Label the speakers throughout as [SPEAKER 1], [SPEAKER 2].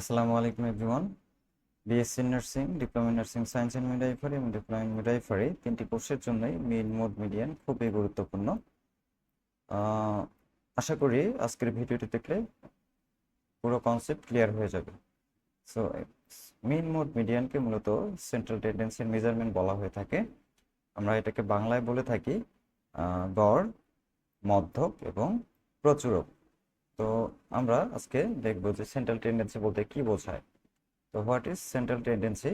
[SPEAKER 1] আসসালামু আলাইকুম everyone BSc nursing diploma nursing science and midwifery এবং ডিপ্লোমা ইন মিডাইফারি তিনটি কোর্সের জন্যই মিন মোড মিডিয়ান খুবই গুরুত্বপূর্ণ আশা করি আজকের ভিডিওটি দেখলে পুরো কনসেপ্ট ক্লিয়ার হয়ে যাবে সো মিন মোড মিডিয়ানকে মূলত সেন্ট্রাল টেন্ডেন্সির মেজারমেন্ট বলা হয়ে থাকে আমরা এটাকে বাংলায় বলে থাকি গড় মধ্যক এবং প্রচুরক তো আমরা আজকে দেখব যে সেন্ট্রাল টেন্ডেন্সি বলতে কি বোঝায় তো what is central tendency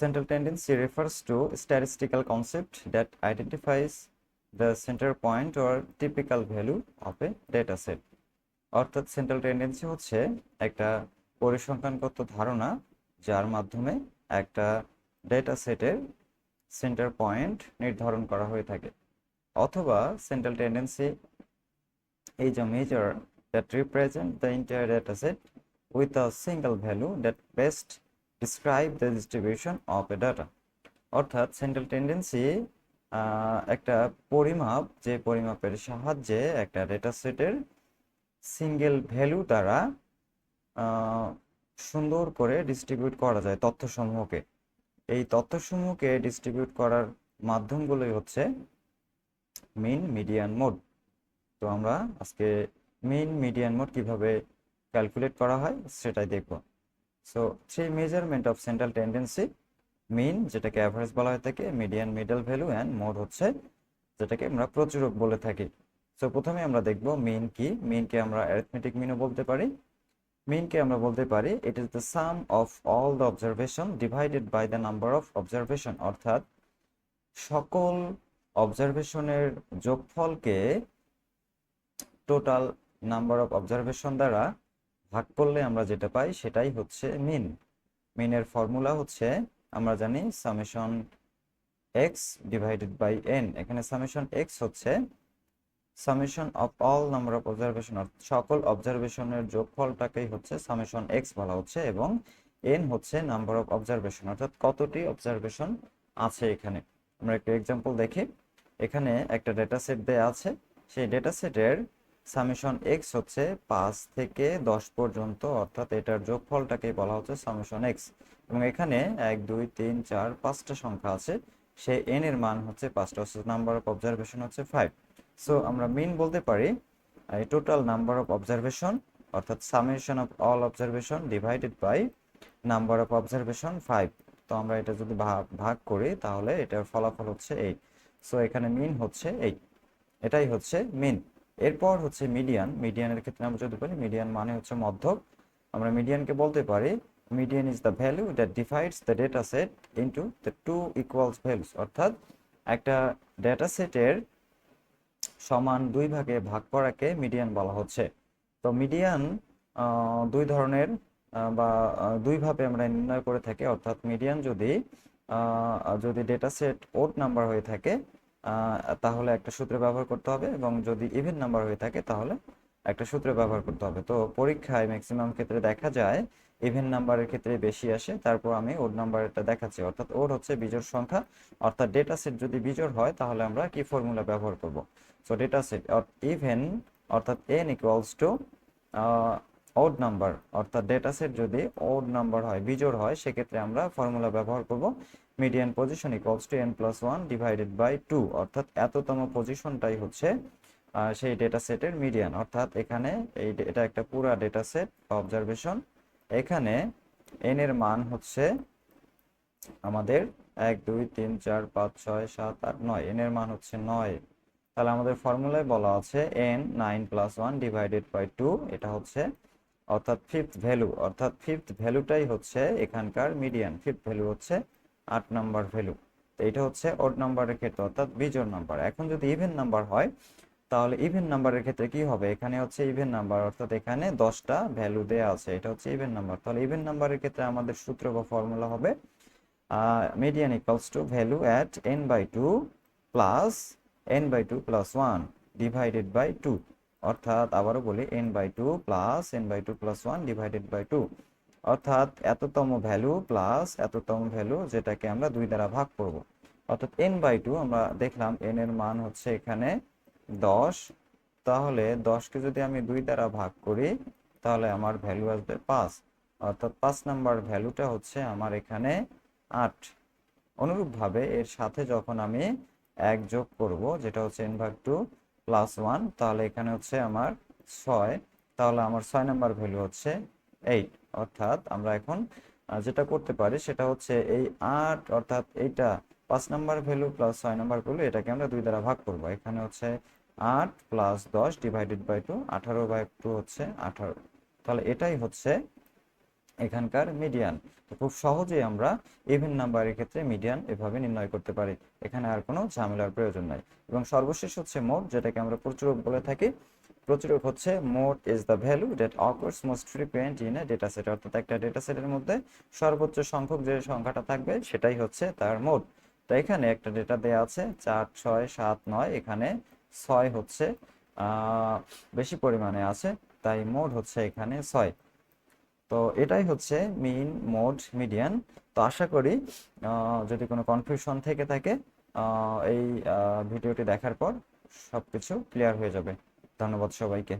[SPEAKER 1] central tendency refers to statistical concept that identifies the centre point or typical value of a data set অর্থাৎ সেন্ট্রাল টেন্ডেন্সি হচ্ছে একটা পরিসংখ্যানগত ধারণা যার মাধ্যমে একটা ডেটা সেটের সেন্টার পয়েন্ট নির্ধারণ করা হয়ে থাকে অথবা central tendency is a measure that represents the entire dataset with a single value that best describe the distribution of a data অর্থাৎ সেন্ট্রাল টেন্ডেন্সি একটা পরিমাপ যে পরিমাপের সাহায্যে একটা ডেটা সেটের সিঙ্গেল ভ্যালু দ্বারা সুন্দর করে ডিস্ট্রিবিউট করা যায় তথ্যসমূহকে এই তথ্যসমূহকে ডিস্ট্রিবিউট করার মাধ্যমগুলোই হচ্ছে মিন মিডিয়ান মোড তো আমরা আজকে মেইন মিডিয়ান মোড কিভাবে ক্যালকুলেট করা হয় সেটাই দেখব so three measurement of central tendency mean যেটাকে অ্যাভারেজ বলা হয়ে থাকে median middle value and mode হচ্ছে যেটাকে আমরা প্রচুরক বলে থাকি সো প্রথমে আমরা দেখব মিন কি মিনকে আমরা অ্যারিথমেটিক মিনও বলতে পারি মিনকে আমরা বলতে পারি it is the sum of all the observation divided by the number of observation অর্থাৎ সকল অবজারভেশনের যোগফলকে টোটাল নাম্বার অফ অবজারভেশন দ্বারা ভাগ করলে আমরা যেটা পাই সেটাই হচ্ছে মিন মিনের ফর্মুলা হচ্ছে আমরা জানি summation X divided by N এখানে সামেশন এক্স হচ্ছে summation of all number of observation সকল অবজারভেশনের যোগফলটাকেই হচ্ছে সামেশন এক্স বলা হচ্ছে এবং এন হচ্ছে নাম্বার অফ অবজারভেশন অর্থাৎ কতটি অবজারভেশন আছে এখানে আমরা একটু এক্সাম্পল দেখি এখানে একটা ডেটা সেট দেয়া আছে সেই ডেটা সেটের সামেশন এক্স হচ্ছে পাঁচ থেকে দশ পর্যন্ত অর্থাৎ এটার যোগফলটাকে বলা হচ্ছে সামেশন এক্স এবং এখানে এক দুই তিন চার পাঁচটা সংখ্যা আছে সেই এন এর মান হচ্ছে পাঁচটা নাম্বার অফ অবজারভেশন হচ্ছে ফাইভ সো আমরা মিন বলতে পারি টোটাল নাম্বার অফ অবজারভেশন অর্থাৎ summation of all observation divided by number of observation five তো আমরা এটা যদি ভাগ ভাগ করি তাহলে এটার ফলাফল হচ্ছে এইট সো এখানে মিন হচ্ছে এইট এটাই হচ্ছে মিন এরপর হচ্ছে মিডিয়ান মিডিয়ানের ক্ষেত্রে আমরা যদি বলি মিডিয়ান মানে হচ্ছে মধ্যক আমরা মিডিয়ানকে বলতে পারি median is the value that divides the data set into the two equals values অর্থাৎ একটা ডেটা সেটের সমান দুই ভাগে ভাগ করাকে মিডিয়ান বলা হচ্ছে তো মিডিয়ান দুই ধরনের বা দুইভাবে আমরা নির্ণয় করে থাকি অর্থাৎ মিডিয়ান যদি যদি ডেটা সেট ওড নাম্বার হয়ে থাকে তাহলে একটা সূত্র ব্যবহার করতে হবে এবং যদি ইভেন নাম্বার হয়ে থাকে তাহলে একটা সূত্র ব্যবহার করতে হবে তো পরীক্ষায় ম্যাক্সিমাম ক্ষেত্রে দেখা যায় ইভেন নাম্বারের ক্ষেত্রে বেশি আসে তারপর আমি ওড নাম্বারটা দেখাচ্ছি অর্থাৎ ওর হচ্ছে বিজোর সংখ্যা অর্থাৎ ডেটা সেট যদি বিজোড় হয় তাহলে আমরা কি ফর্মুলা ব্যবহার করব সো ডেটা সেট ইভেন অর্থাৎ N equals to odd number অর্থাৎ ডেটা সেট যদি অড নাম্বার হয় বিজোড় হয় সেক্ষেত্রে আমরা ফর্মুলা ব্যবহার করব median position equals to N plus one divided by two অর্থাৎ এততম পজিশনটাই হচ্ছে সেই ডেটা সেটের মিডিয়ান অর্থাৎ এখানে এই এটা একটা পুরা ডেটা সেট অবজারভেশন এখানে এন এর মান হচ্ছে আমাদের এক দুই তিন চার পাঁচ ছয় সাত আট নয় এন এর মান হচ্ছে নয় তাহলে আমাদের ফর্মুলায় বলা আছে N nine plus one divided by two এটা হচ্ছে অর্থাৎ ফিফথ ভ্যালু অর্থাৎ ফিফথ ভ্যালুটাই হচ্ছে এখানকার মিডিয়ান ফিফথ ভ্যালু হচ্ছে আট নাম্বার ভ্যালু তো এটা হচ্ছে অড নাম্বারের ক্ষেত্রে অর্থাৎ বিজোড় নাম্বার এখন যদি ইভেন নাম্বার হয় তাহলে ইভেন নাম্বারের ক্ষেত্রে কি হবে এখানে হচ্ছে ইভেন নাম্বার অর্থাৎ এখানে দশটা ভ্যালু দেওয়া আছে এটা হচ্ছে ইভেন নাম্বার তাহলে ইভেন নাম্বারের ক্ষেত্রে আমাদের সূত্র বা ফর্মুলা হবে median equals to value at N by two plus N by two plus one divided by two অর্থাৎ আবারও বলি N by two plus N by two plus one divided by two অর্থাৎ এততম ভ্যালু প্লাস এততম value যেটাকে আমরা দুই দ্বারা ভাগ করব অর্থাৎ এন বাই টু আমরা দেখলাম এন এর মান হচ্ছে এখানে দশ তাহলে দশকে যদি আমি দুই দ্বারা ভাগ করি তাহলে আমার ভ্যালু আসবে পাঁচ অর্থাৎ পাঁচ নাম্বার ভ্যালুটা হচ্ছে আমার এখানে আট অনুরূপভাবে এর সাথে যখন আমি এক যোগ করব যেটা হচ্ছে এন ভাগ টু প্লাস ওয়ান তাহলে এখানে হচ্ছে আমার ছয় তাহলে আমার ছয় নাম্বার ভ্যালু হচ্ছে এইট অর্থাৎ আমরা এখন যেটা করতে পারি সেটা হচ্ছে এই আট অর্থাৎ এইটা পাঁচ নাম্বার ভ্যালু প্লাস ছয় নাম্বার ভ্যালু এটাকে আমরা দুই দ্বারা ভাগ করব এখানে হচ্ছে আট প্লাস দশ ডিভাইডেড বাই টু আঠারো বাই টু হচ্ছে আঠারো তাহলে এটাই হচ্ছে এখানকার মিডিয়ান খুব সহজেই আমরা ইভেন নাম্বারের ক্ষেত্রে মিডিয়ান এভাবে নির্ণয় করতে পারি এখানে আর কোনো ঝামেলার প্রয়োজন নাই এবং সর্বশেষ হচ্ছে মোড যেটাকে আমরা প্রচুর বলে থাকি প্রচুর হচ্ছে mode is the value that occurs most frequent in a data set অর্থাৎ একটা ডেটা সেটের মধ্যে সর্বোচ্চ সংখ্যক যে সংখ্যাটা থাকবে সেটাই হচ্ছে তার মোড তো এখানে একটা ডেটা দেয়া আছে চার ছয় সাত নয় এখানে ছয় হচ্ছে বেশি পরিমাণে আছে তাই মোড হচ্ছে এখানে ছয় তো এটাই হচ্ছে মিন মোড মিডিয়ান তো আশা করি যদি কোনো কনফিউশন থেকে থাকে এই ভিডিওটি দেখার পর সবকিছু ক্লিয়ার হয়ে যাবে ধন্যবাদ সবাইকে